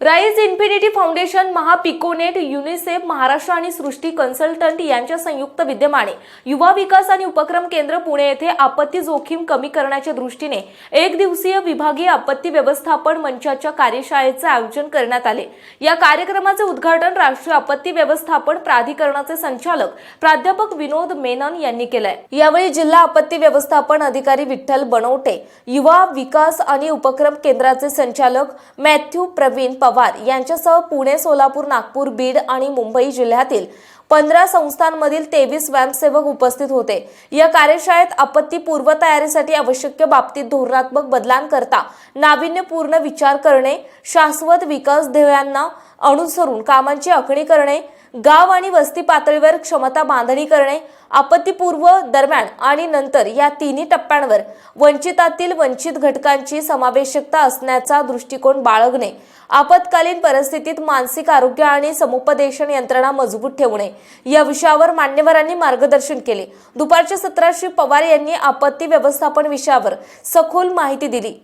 Rise infinity foundation महापिकोनेट UNICEF Maharashtra आणि सृष्टी consultant यांच्या संयुक्त विद्यमाने युवा विकास आणि उपक्रम केंद्र पुणे येथे आपत्ती जोखीम कमी करण्याच्या दृष्टीने एक दिवसीय विभागीय आपत्ती व्यवस्थापन मंचाच्या कार्यशाळेचे आयोजन करण्यात आले. या कार्यक्रमाचे उद्घाटन राष्ट्रीय आपत्ती व्यवस्थापन प्राधिकरणाचे संचालक प्राध्यापक विनोद मेनन यांनी केलंय. यावेळी जिल्हा आपत्ती व्यवस्थापन अधिकारी विठ्ठल बनवटे युवा विकास आणि उपक्रम केंद्राचे संचालक मॅथ्यू प्रवीण पवार यांच्यासह पुणे सोलापूर नागपूर बीड आणि मुंबई जिल्ह्यातील पंधरा संस्थांमधील तेवीस स्वयंसेवक उपस्थित होते. या कार्यशाळेत आपत्ती पूर्वतयारीसाठी आवश्यक बाबतीत धोरणात्मक बदलांकरता नाविन्यपूर्ण विचार करणे शाश्वत विकास ध्येयांना अनुसरून कामांची आखणी करणे गाव आणि वस्ती पातळीवर क्षमता बांधणी करणे आपत्तीपूर्व दरम्यान आणि नंतर या तिन्ही टप्प्यांवर वंचितातील वंचित घटकांची समावेशकता असण्याचा दृष्टिकोन बाळगणे आपत्कालीन परिस्थितीत मानसिक आरोग्य आणि समुपदेशन यंत्रणा मजबूत ठेवणे या विषयावर मान्यवरांनी मार्गदर्शन केले. दुपारच्या सत्रात श्री पवार यांनी आपत्ती व्यवस्थापन विषयावर सखोल माहिती दिली.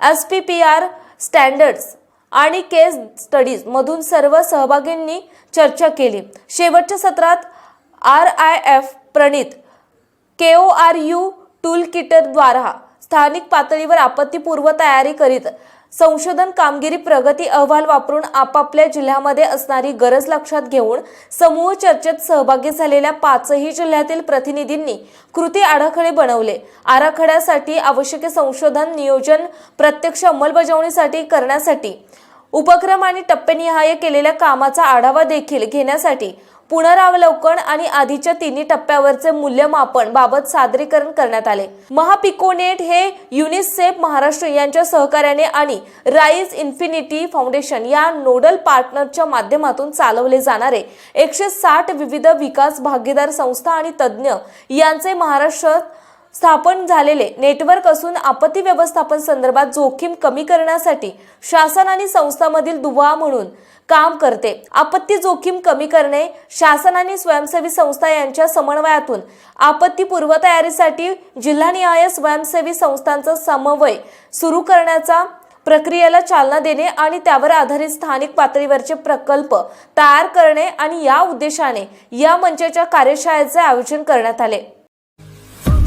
S P P R standards आणि केस स्टडीज मधून सर्व सहभागींनी चर्चा केली. शेवटच्या सत्रात R I F Praneeth K O R U tool किटद्वारा स्थानिक पातळीवर आपत्तीपूर्व तयारी करीत संशोधन कामगिरी प्रगती अहवाल वापरून आपापल्या जिल्ह्यामध्ये असणारी गरज लक्षात घेऊन समूह चर्चेत सहभागी झालेल्या पाचही जिल्ह्यातील प्रतिनिधींनी कृती आराखडे बनवले. आराखड्यासाठी आवश्यक संशोधन नियोजन प्रत्यक्ष अंमलबजावणीसाठी करण्यासाठी उपक्रम आणि टप्पेनिहाय केलेल्या कामाचा आढावा देखील घेण्यासाठी पुनरावलोकन आणि आधीच्या तिन्ही टप्प्यावरचे मूल्यमापन बाबत सादरीकरण करण्यात आले. महापिकोनेट हे युनिसेफ महाराष्ट्र यांच्या सहकार्याने आणि राईज इन्फिनिटी फाउंडेशन या नोडल पार्टनरच्या माध्यमातून चालवले जाणारे एकशे साठ विविध विकास भागीदार संस्था आणि तज्ज्ञ यांचे महाराष्ट्रात स्थापन झालेले नेटवर्क असून आपत्ती व्यवस्थापन संदर्भात जोखीम कमी करण्यासाठी शासन आणि संस्थांमधील दुवा म्हणून काम करते. आपत्ती जोखीम कमी करणे शासन आणि स्वयंसेवी संस्था यांच्या समन्वयातून आपत्ती पूर्वतयारीसाठी जिल्हानिहाय स्वयंसेवी संस्थांचा समन्वय सुरू करण्याचा प्रक्रियेला चालना देणे आणि त्यावर आधारित स्थानिक पातळीवरचे प्रकल्प तयार करणे आणि या उद्देशाने या मंचाच्या कार्यशाळेचे आयोजन करण्यात आले.